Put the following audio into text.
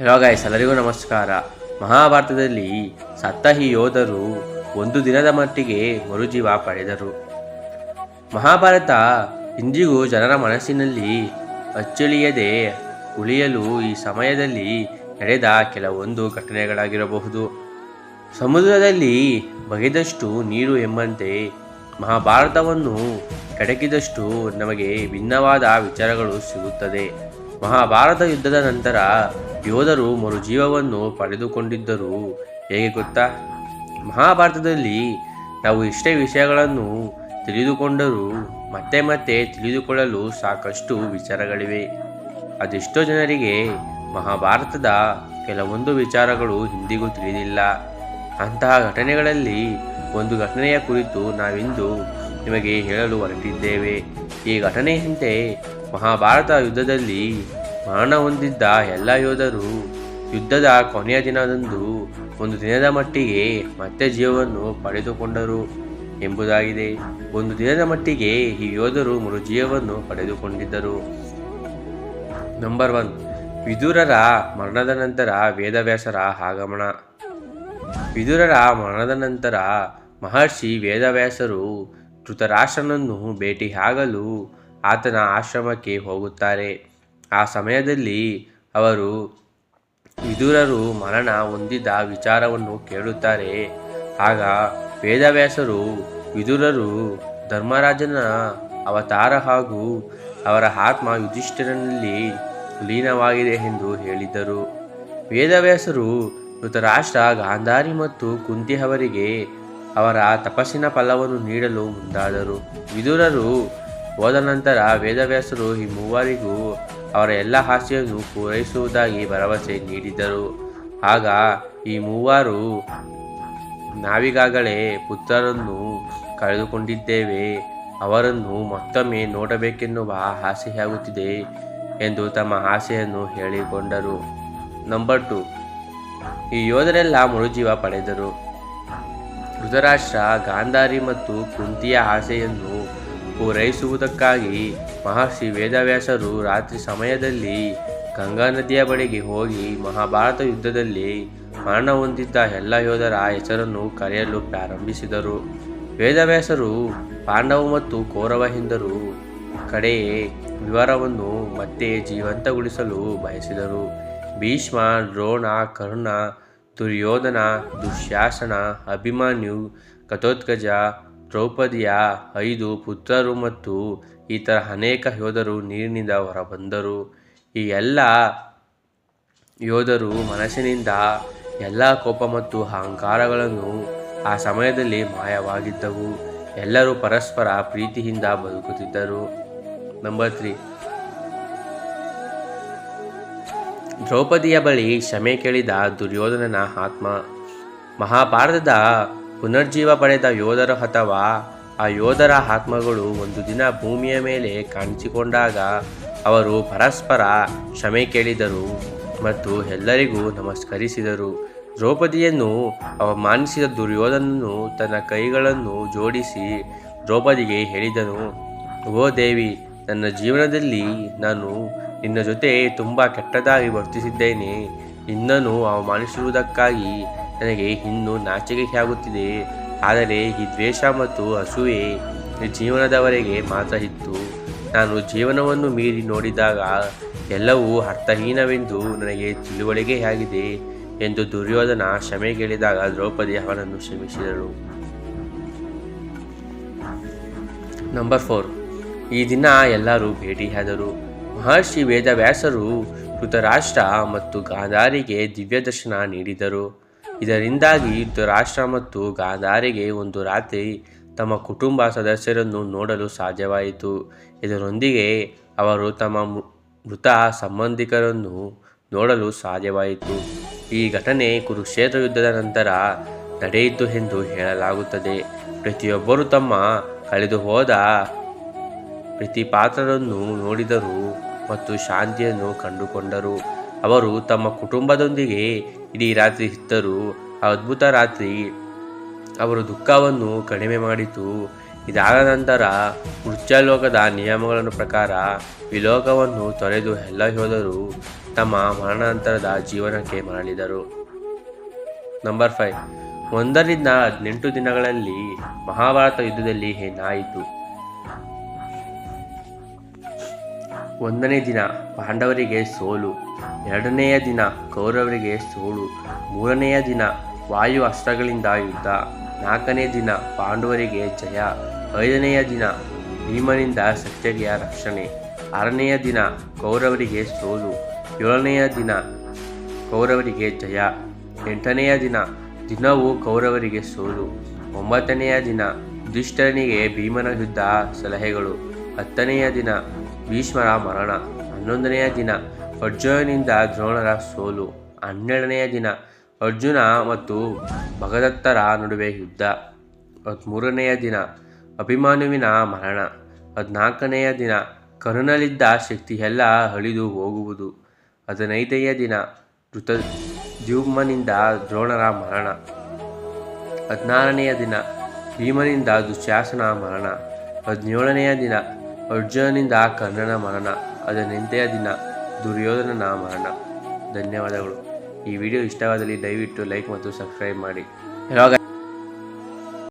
Hello guys ಎಲ್ಲರಿಗೂ ನಮಸ್ಕಾರ. ಮಹಾಭಾರತದಲ್ಲಿ ಸತ್ತ ಯೋಧರು ಒಂದು ದಿನದ ಮಟ್ಟಿಗೆ ಮರುಜೀವ ಪಡೆದರು. ಮಹಾಭಾರತ ಇಂದಿಗೂ ಜನರ ಮನಸ್ಸಿನಲ್ಲಿ ಅಚ್ಚಳಿಯದೆ ಉಳಿಯಲು ಈ ಸಮಯದಲ್ಲಿ ನಡೆದ ಕೆಲವೊಂದು ಘಟನೆಗಳಾಗಿರಬಹುದು. ಸಮುದ್ರದಲ್ಲಿ ಬಗೆದಷ್ಟು ನೀರು ಎಂಬಂತೆ ಮಹಾಭಾರತವನ್ನು ಕೆಡಕಿದಷ್ಟು ನಮಗೆ ಭಿನ್ನವಾದ ವಿಚಾರಗಳು ಸಿಗುತ್ತದೆ. ಮಹಾಭಾರತ ಯುದ್ಧದ ನಂತರ ಯೋಧರು ಮರುಜೀವವನ್ನು ಪಡೆದುಕೊಂಡಿದ್ದರು ಹೇಗೆ ಗೊತ್ತಾ? ಮಹಾಭಾರತದಲ್ಲಿ ನಾವು ಇಷ್ಟೇ ವಿಷಯಗಳನ್ನು ತಿಳಿದುಕೊಂಡರೂ ಮತ್ತೆ ಮತ್ತೆ ತಿಳಿದುಕೊಳ್ಳಲು ಸಾಕಷ್ಟು ವಿಚಾರಗಳಿವೆ. ಅದೆಷ್ಟೋ ಜನರಿಗೆ ಮಹಾಭಾರತದ ಕೆಲವೊಂದು ವಿಚಾರಗಳು ಇಂದಿಗೂ ತಿಳಿದಿಲ್ಲ. ಅಂತಹ ಘಟನೆಗಳಲ್ಲಿ ಒಂದು ಘಟನೆಯ ಕುರಿತು ನಾವಿಂದು ನಿಮಗೆ ಹೇಳಲು ಹೊರಟಿದ್ದೇವೆ. ಈ ಘಟನೆಯಂತೆ ಮಹಾಭಾರತ ಯುದ್ಧದಲ್ಲಿ ಮರಣ ಹೊಂದಿದ್ದ ಎಲ್ಲ ಯೋಧರು ಯುದ್ಧದ ಕೊನೆಯ ದಿನದಂದು ಒಂದು ದಿನದ ಮಟ್ಟಿಗೆ ಮತ್ತೆ ಜೀವವನ್ನು ಪಡೆದುಕೊಂಡರು ಎಂಬುದಾಗಿದೆ. ಒಂದು ದಿನದ ಮಟ್ಟಿಗೆ ಈ ಯೋಧರು ಮರುಜೀವವನ್ನು ಪಡೆದುಕೊಂಡಿದ್ದರು. ನಂಬರ್ ಒನ್ ವಿದುರರ ಮರಣದ ನಂತರ ವೇದವ್ಯಾಸರ ಆಗಮನ. ವಿದುರರ ಮರಣದ ನಂತರ ಮಹರ್ಷಿ ವೇದವ್ಯಾಸರು ಧೃತರಾಷ್ಟ್ರನನ್ನು ಭೇಟಿಯಾಗಲು ಆತನ ಆಶ್ರಮಕ್ಕೆ ಹೋಗುತ್ತಾರೆ. ಆ ಸಮಯದಲ್ಲಿ ಅವರು ವಿದುರರು ಮರಣ ಹೊಂದಿದ ವಿಚಾರವನ್ನು ಕೇಳುತ್ತಾರೆ. ಆಗ ವೇದವ್ಯಾಸರು ವಿದುರರು ಧರ್ಮರಾಜನ ಅವತಾರ ಹಾಗೂ ಅವರ ಆತ್ಮ ಯುಧಿಷ್ಠಿರನಲ್ಲಿ ಲೀನವಾಗಿದೆ ಎಂದು ಹೇಳಿದ್ದರು ವೇದವ್ಯಾಸರು ಮೃತರಾಷ್ಟ್ರ ಗಾಂಧಾರಿ ಮತ್ತು ಕುಂತಿ ಅವರಿಗೆ ಅವರ ತಪಸ್ಸಿನ ಫಲವನ್ನು ನೀಡಲು ಮುಂದಾದರು. ವಿದುರರು ಹೋದ ನಂತರ ವೇದವ್ಯಾಸರು ಈ ಮೂವರಿಗೂ ಅವರ ಎಲ್ಲ ಆಸೆಯನ್ನು ಪೂರೈಸುವುದಾಗಿ ಭರವಸೆ ನೀಡಿದರು. ಆಗ ಈ ಮೂವರು, ನಾವಿಗಾಗಲೇ ಪುತ್ರರನ್ನು ಕಳೆದುಕೊಂಡಿದ್ದೇವೆ, ಅವರನ್ನು ಮತ್ತೊಮ್ಮೆ ನೋಡಬೇಕೆನ್ನುವ ಆಸೆಯಾಗುತ್ತಿದೆ ಎಂದು ತಮ್ಮ ಆಸೆಯನ್ನು ಹೇಳಿಕೊಂಡರು. ನಂಬರ್ ಟು, ಈ ಯೋಧರೆಲ್ಲ ಮರುಜೀವ ಪಡೆದರು. ಧೃತರಾಷ್ಟ್ರ, ಗಾಂಧಾರಿ ಮತ್ತು ಕುಂತಿಯ ಆಸೆಯನ್ನು ಪೂರೈಸುವುದಕ್ಕಾಗಿ ಮಹರ್ಷಿ ವೇದವ್ಯಾಸರು ರಾತ್ರಿ ಸಮಯದಲ್ಲಿ ಗಂಗಾ ನದಿಯ ಬಳಿಗೆ ಹೋಗಿ ಮಹಾಭಾರತ ಯುದ್ಧದಲ್ಲಿ ಮರಣ ಹೊಂದಿದ್ದ ಎಲ್ಲ ಯೋಧರ ಹೆಸರನ್ನು ಕರೆಯಲು ಪ್ರಾರಂಭಿಸಿದರು. ವೇದವ್ಯಾಸರು ಪಾಂಡವ ಮತ್ತು ಕೌರವ ಹಿಂದರು ಕಡೆಯೇ ವಿವರವನ್ನು ಮತ್ತೆ ಜೀವಂತಗೊಳಿಸಲು ಬಯಸಿದರು. ಭೀಷ್ಮ, ದ್ರೋಣ, ಕರ್ಣ, ದುರ್ಯೋಧನ, ದುಶ್ಯಾಸನ, ಅಭಿಮನ್ಯು ಘಟೋತ್ಕಜ ದ್ರೌಪದಿಯ ಐದು ಪುತ್ರರು ಮತ್ತು ಇತರ ಅನೇಕ ಯೋಧರು ನೀರಿನಿಂದ ಹೊರಬಂದರು. ಈ ಎಲ್ಲ ಯೋಧರು ಮನಸ್ಸಿನಿಂದ ಎಲ್ಲ ಕೋಪ ಮತ್ತು ಅಹಂಕಾರಗಳನ್ನು ಆ ಸಮಯದಲ್ಲಿ ಮಾಯವಾಗಿದ್ದವು. ಎಲ್ಲರೂ ಪರಸ್ಪರ ಪ್ರೀತಿಯಿಂದ ಬದುಕುತ್ತಿದ್ದರು. Number three. ದ್ರೌಪದಿಯ ಬಳಿ ಕ್ಷಮೆ ಕೇಳಿದ ದುರ್ಯೋಧನನ ಆತ್ಮ. ಮಹಾಭಾರತದ ಪುನರ್ಜೀವ ಪಡೆದ ಯೋಧರು ಅಥವಾ ಆ ಯೋಧರ ಆತ್ಮಗಳು ಒಂದು ದಿನ ಭೂಮಿಯ ಮೇಲೆ ಕಾಣಿಸಿಕೊಂಡಾಗ ಅವರು ಪರಸ್ಪರ ಕ್ಷಮೆ ಕೇಳಿದರು ಮತ್ತು ಎಲ್ಲರಿಗೂ ನಮಸ್ಕರಿಸಿದರು. ದ್ರೌಪದಿಯನ್ನು ಅವಮಾನಿಸಿದ ದುರ್ಯೋಧನನ್ನು ತನ್ನ ಕೈಗಳನ್ನು ಜೋಡಿಸಿ ದ್ರೌಪದಿಗೆ ಹೇಳಿದನು, ಓ ದೇವಿ, ನನ್ನ ಜೀವನದಲ್ಲಿ ನಾನು ನಿನ್ನ ಜೊತೆ ತುಂಬ ಕೆಟ್ಟದಾಗಿ ವರ್ತಿಸಿದ್ದೇನೆ. ನಿನ್ನನ್ನು ಅವಮಾನಿಸುವುದಕ್ಕಾಗಿ ನನಗೆ ಇನ್ನೂ ನಾಚಿಕೆಯಾಗುತ್ತಿದೆ ಆದರೆ ಈ ದ್ವೇಷ ಮತ್ತು ಈ ಜೀವನದವರೆಗೆ ಮಾತ್ರ ಇತ್ತು. ನಾನು ಜೀವನವನ್ನು ಮೀರಿ ನೋಡಿದಾಗ ಎಲ್ಲವೂ ಅರ್ಥಹೀನವೆಂದು ನನಗೆ ತಿಳುವಳಿಕೆಯಾಗಿದೆ ಎಂದು ದುರ್ಯೋಧನ ಕ್ಷಮೆ ಕೇಳಿದಾಗ ದ್ರೌಪದಿ ಅವನನ್ನು ಕ್ಷಮಿಸಿದಳು. ನಂಬರ್ ಫೋರ್ ಈ ದಿನ ಎಲ್ಲರೂ ಭೇಟಿಯಾದರು. ಮಹರ್ಷಿ ವೇದವ್ಯಾಸರು ಋತರಾಷ್ಟ್ರ ಮತ್ತು ಗಾಂಧಾರಿಗೆ ದಿವ್ಯ ದರ್ಶನ ನೀಡಿದರು. ಇದರಿಂದಾಗಿ ಧೃತರಾಷ್ಟ್ರ ಮತ್ತು ಗಾಂಧಾರಿಗೆ ಒಂದು ರಾತ್ರಿ ತಮ್ಮ ಕುಟುಂಬ ಸದಸ್ಯರನ್ನು ನೋಡಲು ಸಾಧ್ಯವಾಯಿತು. ಇದರೊಂದಿಗೆ ಅವರು ತಮ್ಮ ಮೃತ ಸಂಬಂಧಿಕರನ್ನು ನೋಡಲು ಸಾಧ್ಯವಾಯಿತು. ಈ ಘಟನೆ ಕುರುಕ್ಷೇತ್ರ ಯುದ್ಧದ ನಂತರ ನಡೆಯಿತು ಎಂದು ಹೇಳಲಾಗುತ್ತದೆ. ಪ್ರತಿಯೊಬ್ಬರು ತಮ್ಮ ಕಳೆದು ಹೋದ ಪ್ರತಿ ಪಾತ್ರರನ್ನು ನೋಡಿದರು ಮತ್ತು ಶಾಂತಿಯನ್ನು ಕಂಡುಕೊಂಡರು. ಅವರು ತಮ್ಮ ಕುಟುಂಬದೊಂದಿಗೆ ಇಡೀ ರಾತ್ರಿ ಇದ್ದರು ಆ ಅದ್ಭುತ ರಾತ್ರಿ ಅವರು ದುಃಖವನ್ನು ಕಡಿಮೆ ಮಾಡಿತು. ಇದಾದ ನಂತರ ಮೃತ್ಯಲೋಕದ ನಿಯಮಗಳನ್ನು ಪ್ರಕಾರ ವಿಲೋಕವನ್ನು ತೊರೆದು ಎಲ್ಲ ಯೋಧರು ತಮ್ಮ ಮರಣಾಂತರದ ಜೀವನಕ್ಕೆ ಮರಳಿದರು. Number five. ಒಂದರಿಂದ ಹದಿನೆಂಟು ದಿನಗಳಲ್ಲಿ ಮಹಾಭಾರತ ಯುದ್ಧದಲ್ಲಿ ಏನಾಯಿತು? ಒಂದನೇ ದಿನ ಪಾಂಡವರಿಗೆ ಸೋಲು, ಎರಡನೆಯ ದಿನ ಕೌರವರಿಗೆ ಸೋಲು ಮೂರನೆಯ ದಿನ ವಾಯು ಅಸ್ತ್ರಗಳಿಂದ ಯುದ್ಧ, ನಾಲ್ಕನೇ ದಿನ ಪಾಂಡವರಿಗೆ ಜಯ, ಐದನೆಯ ದಿನ ಭೀಮನಿಂದ ಸತ್ಯಗೆಯ ರಕ್ಷಣೆ, ಆರನೆಯ ದಿನ ಕೌರವರಿಗೆ ಸೋಲು, ಏಳನೆಯ ದಿನ ಕೌರವರಿಗೆ ಜಯ, ಎಂಟನೆಯ ದಿನ ದಿನವೂ ಕೌರವರಿಗೆ ಸೋಲು, ಒಂಬತ್ತನೆಯ ದಿನ ದುಷ್ಟನಿಗೆ ಭೀಮನ ಯುದ್ಧ ಸಲಹೆಗಳು, ಹತ್ತನೆಯ ದಿನ ಭೀಷ್ಮರ ಮರಣ. ಹನ್ನೊಂದನೆಯ ದಿನ ಅರ್ಜುನನಿಂದ ದ್ರೋಣರ ಸೋಲು. ಹನ್ನೆರಡನೆಯ ದಿನ ಅರ್ಜುನ ಮತ್ತು ಭಗದತ್ತರ ನಡುವೆ ಯುದ್ಧ. ಹದಿಮೂರನೆಯ ದಿನ ಅಭಿಮಾನುವಿನ ಮರಣ. ಹದಿನಾಲ್ಕನೆಯ ದಿನ ಕರುಣಲಿದ್ದ ಎಲ್ಲ ಅಳಿದು ಹೋಗುವುದು. ಹದಿನೈದನೆಯ ದಿನ ಋತ ದ್ಯುಮ್ನಿಂದ ದ್ರೋಣರ ಮರಣ. ಹದಿನಾರನೆಯ ದಿನ ಭೀಮನಿಂದ ದುಶ್ಯಾಸನ ಮರಣ. ಹದಿನೇಳನೆಯ ದಿನ ಅರ್ಜುನನಿಂದ ಕರ್ಣನ ಮರಣ ಹದಿನೆಂಟನೆಯ ದಿನ, ದುರ್ಯೋಧನನ ಮರಣ. ಧನ್ಯವಾದಗಳು. ಈ ವಿಡಿಯೋ ಇಷ್ಟವಾದಲ್ಲಿ ದಯವಿಟ್ಟು ಲೈಕ್ ಮತ್ತು ಸಬ್ಸ್ಕ್ರೈಬ್ ಮಾಡಿ.